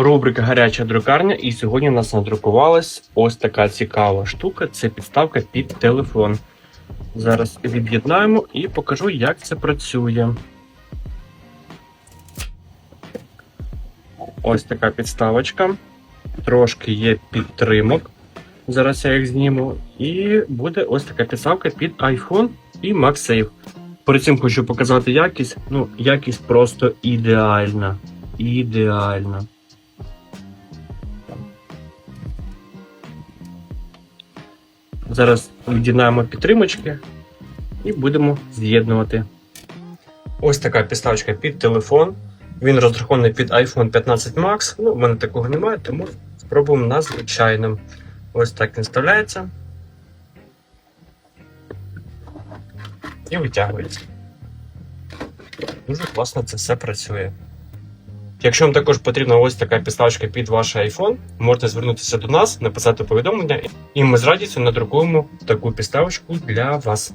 Рубрика Гаряча друкарня, і сьогодні у нас надрукувалась ось така цікава штука. Це підставка під телефон. Зараз від'єднаємо і покажу, як це працює. Ось така підставочка. Трошки є підтримок. Зараз я їх зніму. І буде ось така підставка під iPhone і MagSafe. Перед цим хочу показати якість. Ну, якість просто ідеальна. Ідеальна. Зараз від'єднаємо підтримочки і будемо з'єднувати. Ось така підставочка під телефон. Він розрахований під iPhone 15 Max. Ну, в мене такого немає, тому спробуємо на звичайному. Ось так він вставляється. І витягується. Дуже класно це все працює. Якщо вам також потрібна ось така підставочка під ваш iPhone, можете звернутися до нас, написати повідомлення, і ми з радістю надрукуємо таку підставочку для вас.